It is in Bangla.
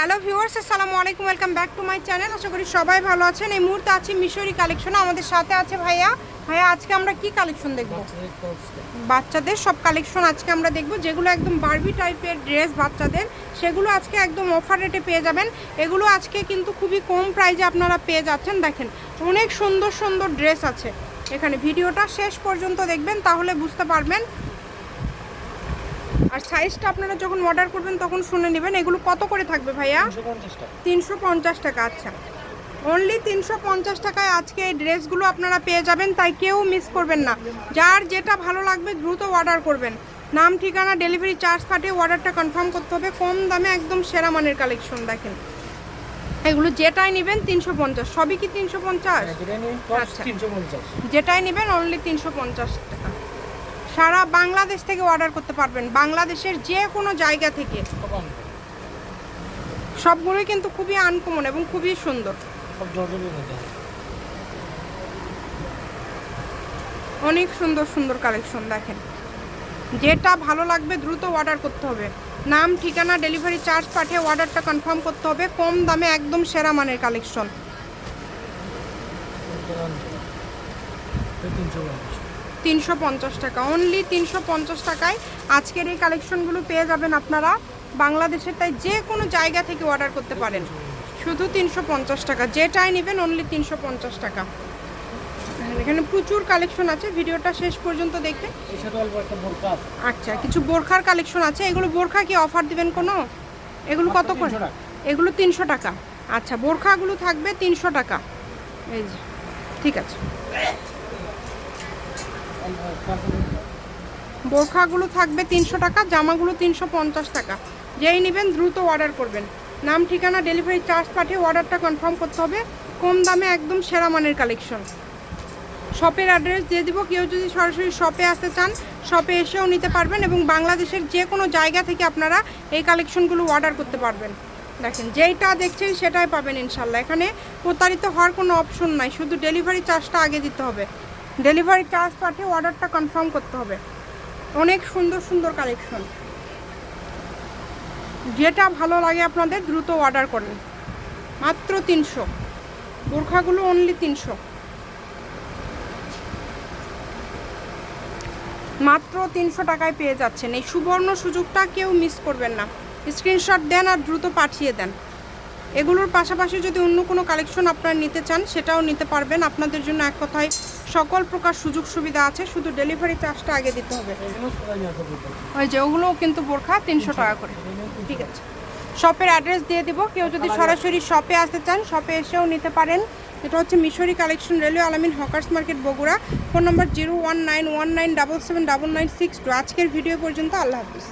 হ্যালো ভিউয়ার্স আসসালামু আলাইকুম welcome back to my channel. আশা করি সবাই ভালো আছেন। এই মুহূর্তে আছি মিশরি কালেকশন। আমাদের সাথে আছে ভাইয়া। ভাইয়া আজকে আমরা কি কালেকশন দেখব? বাচ্চাদের সব কালেকশন আজকে আমরা দেখব যেগুলো একদম বারবি টাইপের ড্রেস বাচ্চাদের। সেগুলো আজকে একদম অফার রেটে পেয়ে যাবেন। এগুলো আজকে কিন্তু খুবই কম প্রাইজে আপনারা পেয়ে যাচ্ছেন। দেখেন অনেক সুন্দর সুন্দর ড্রেস আছে। এখানে ভিডিওটা শেষ পর্যন্ত দেখবেন তাহলে বুঝতে পারবেন আর সাইজটা আপনারা যখন অর্ডার করবেন তখন শুনে নেবেন। এগুলো কত করে থাকবে ভাইয়া? তিনশো পঞ্চাশ টাকা আচ্ছা। অনলি তিনশো পঞ্চাশ টাকায় আজকে এই ড্রেসগুলো আপনারা পেয়ে যাবেন তাই কেউ মিস করবেন না। যার যেটা ভালো লাগবে দ্রুত অর্ডার করবেন। নাম ঠিকানা ডেলিভারি চার্জ কাটিয়ে অর্ডারটা কনফার্ম করতে হবে। কম দামে একদম সেরা মানের কালেকশন দেখেন। এগুলো যেটাই নেবেন তিনশো পঞ্চাশ। সবই কি তিনশো পঞ্চাশ? আচ্ছা। যেটাই নেবেন অনলি তিনশো পঞ্চাশ টাকা। সারা বাংলাদেশ থেকে অর্ডার করতে পারবেন। বাংলাদেশের যে কোনো জায়গা থেকে। সবগুলোই কিন্তু খুবই আনকমন এবং খুবই সুন্দর। অনেক সুন্দর সুন্দর কালেকশন দেখেন। যেটা ভালো লাগবে দ্রুত অর্ডার করতে হবে। নাম ঠিকানা ডেলিভারি চার্জ পাঠিয়ে অর্ডারটা কনফার্ম করতে হবে। কম দামে একদম সেরা মানের কালেকশন তিনশো পঞ্চাশ টাকা। অনলি তিনশো পঞ্চাশ টাকায় আজকের এই কালেকশনগুলো পেয়ে যাবেন আপনারা। বাংলাদেশের তাই যে কোনো জায়গা থেকে অর্ডার করতে পারেন। শুধু তিনশো পঞ্চাশ টাকা। যেটাই নেবেন অনলি তিনশো পঞ্চাশ টাকা। এখানে প্রচুর কালেকশন আছে। ভিডিওটা শেষ পর্যন্ত দেখতে আচ্ছা কিছু বোরখার কালেকশন আছে। এগুলো বোরখা কি অফার দিবেন কোনো? এগুলো কত করে? এগুলো তিনশো টাকা। আচ্ছা বোরখাগুলো থাকবে তিনশো টাকা। এই যে ঠিক আছে। বোরখাগুলো থাকবে তিনশো টাকা, জামাগুলো তিনশো পঞ্চাশ টাকা। যেই নেবেন দ্রুত অর্ডার করবেন। নাম, ঠিকানা ডেলিভারি চার্জ পাঠিয়ে অর্ডারটা কনফার্ম করতে হবে। কম দামে একদম সেরা মানের কালেকশন শপের অ্যাড্রেস দিয়ে দিব। কেউ যদি সরাসরি শপে আসতে চান শপে এসেও নিতে পারবেন এবং বাংলাদেশের যে কোনো জায়গা থেকে আপনারা এই কালেকশনগুলো অর্ডার করতে পারবেন। দেখেন, যেইটা দেখছেন সেটাই পাবেন ইনশাল্লাহ এখানে প্রতারিত হওয়ার কোনো অপশন নাই। শুধু ডেলিভারি চার্জটা আগে দিতে হবে। ডেলিভারি চার্জ পাঠিয়ে অর্ডারটা কনফার্ম করতে হবে। অনেক সুন্দর সুন্দর কালেকশন। যেটা ভালো লাগে আপনাদের, দ্রুত অর্ডার করেন। মাত্র তিনশো। বোরখাগুলো অনলি তিনশো। মাত্র তিনশো টাকায় পেয়ে যাচ্ছেন। এই সুবর্ণ সুযোগটা কেউ মিস করবেন না। স্ক্রিনশট দেন আর দ্রুত পাঠিয়ে দেন। এগুলোর পাশাপাশি যদি অন্য কোনো কালেকশন আপনারা নিতে চান, সেটাও নিতে পারবেন। আপনাদের জন্য এক কথায় সকল প্রকার সুযোগ সুবিধা আছে, শুধু ডেলিভারি চার্জটা আগে দিতে হবে। ওই যে, ওগুলোও কিন্তু বোরখা তিনশো টাকা করে। ঠিক আছে। শপের অ্যাড্রেস দিয়ে দিব। কেউ যদি সরাসরি শপে আসতে চান শপে এসেও নিতে পারেন। এটা হচ্ছে Mishri collection railway Alamin hawkers market, Bogura. Phone number zero one nine one nine double seven double nine six two. আজকের ভিডিও পর্যন্ত আল্লাহ হাফিজ।